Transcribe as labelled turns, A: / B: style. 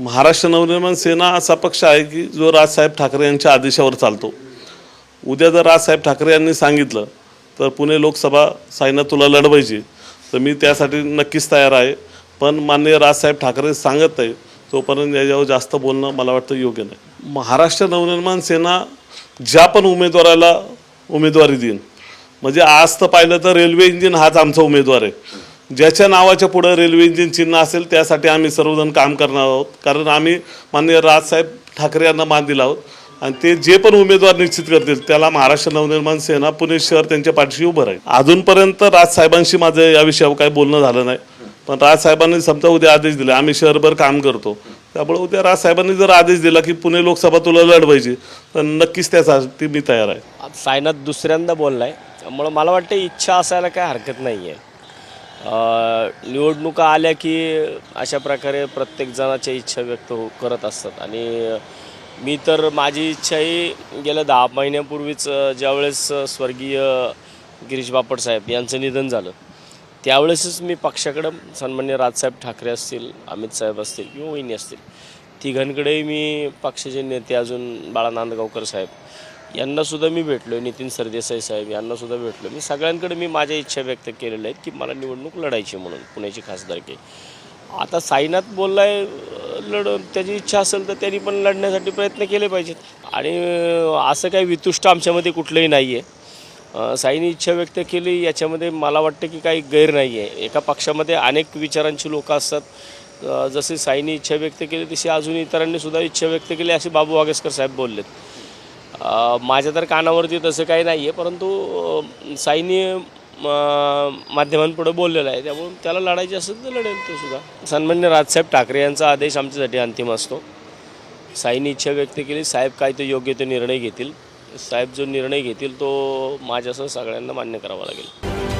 A: महाराष्ट्र नवनिर्माण सेना असा पक्ष आहे की जो राजसाहेब ठाकरे यांच्या आदेशावर चालतो. उद्या जर राजसाहेब ठाकरे यांनी सांगितलं तर पुणे लोकसभा साईना तुला लढवायची. तर मी त्यासाठी नक्कीच तयार आहे. पण माननीय राजसाहेब ठाकरे सांगत नाही तोपर्यंत याच्यावर जास्त बोलणं मला वाटतं योग्य नाही. महाराष्ट्र नवनिर्माण सेना ज्या पण उमेदवाराला उमेदवारी देईन म्हणजे आज तर पाहिलं तर रेल्वे इंजिन हाच आमचा उमेदवार आहे. ज्याच्या नावाच्या पुढं रेल्वे इंजिन चिन्ह असेल त्यासाठी आम्ही सर्वजण काम करणार आहोत. कारण आम्ही माननीय राजसाहेब ठाकरे यांना मान दिला आहोत. आणि ते जे पण उमेदवार निश्चित करतील त्याला महाराष्ट्र नवनिर्माण सेना पुणे शहर त्यांच्या पाठीशी उभं राहील. अजूनपर्यंत राजसाहेबांशी माझं या विषयावर काही बोलणं झालं नाही. पण राजसाहेबांनी समजा उद्या आदेश दिले आम्ही शहरभर काम करतो. त्यामुळे उद्या राजसाहेबांनी जर आदेश दिला की पुणे लोकसभा तुला लढवायची तर नक्कीच त्यासाठी मी तयार आहे.
B: सायनाथ दुसऱ्यांदा बोललाय. त्यामुळं मला वाटतं इच्छा असायला काय हरकत नाही आहे निवडणुका आल्या की अशा प्रकारे प्रत्येक जणाच्या इच्छा व्यक्त हो करत असतात. आणि मी तर माझी इच्छाही गेल्या दहा महिन्यापूर्वीच ज्यावेळेस स्वर्गीय गिरीश बापट साहेब यांचं निधन झालं त्यावेळेसच मी पक्षाकडं सन्मान्य राजसाहेब ठाकरे असतील अमित साहेब असतील किंवा वहिनी असतील तिघांकडेही मी पक्षाचे नेते अजून बाळा नांदगावकर साहेब यांनासुद्धा मी भेटलो आहे नितीन सरदेसाई साहेब यांनासुद्धा भेटलो मी सगळ्यांकडे मी माझ्या इच्छा व्यक्त केलेल्या आहेत की मला निवडणूक लढायची म्हणून पुण्याची खासदारकी आता साईनाथ बोललाय अं, लढ त्याची इच्छा असेल तर त्यांनी पण लढण्यासाठी प्रयत्न केले पाहिजेत. आणि असं काही वितुष्ट आमच्यामध्ये कुठलंही नाही आहे साईनी साईने इच्छा व्यक्त केली याच्यामध्ये मला वाटतं की काही गैर नाही आहे एका पक्षामध्ये अनेक विचारांची लोकं असतात. जसे साईने इच्छा व्यक्त केली तशी अजून इतरांनी सुद्धा इच्छा व्यक्त केली असे बाबू वागेसकर साहेब बोललेत. माझ्या तर कानावरती तसं काही नाही आहे परंतु साईनी साईने म, माध्यमांपुढे बोललेलं आहे. त्यामुळे त्याला लढायची असेल तर लढेल तो सुद्धा. सन्मान्य राजसाहेब ठाकरे यांचा आदेश आमच्यासाठी अंतिम असतो. साईने इच्छा व्यक्त केली साहेब काय ते योग्य ते निर्णय घेतील. साहेब जो निर्णय घेतील तो माझ्यासह सगळ्यांना मान्य करावा लागेल.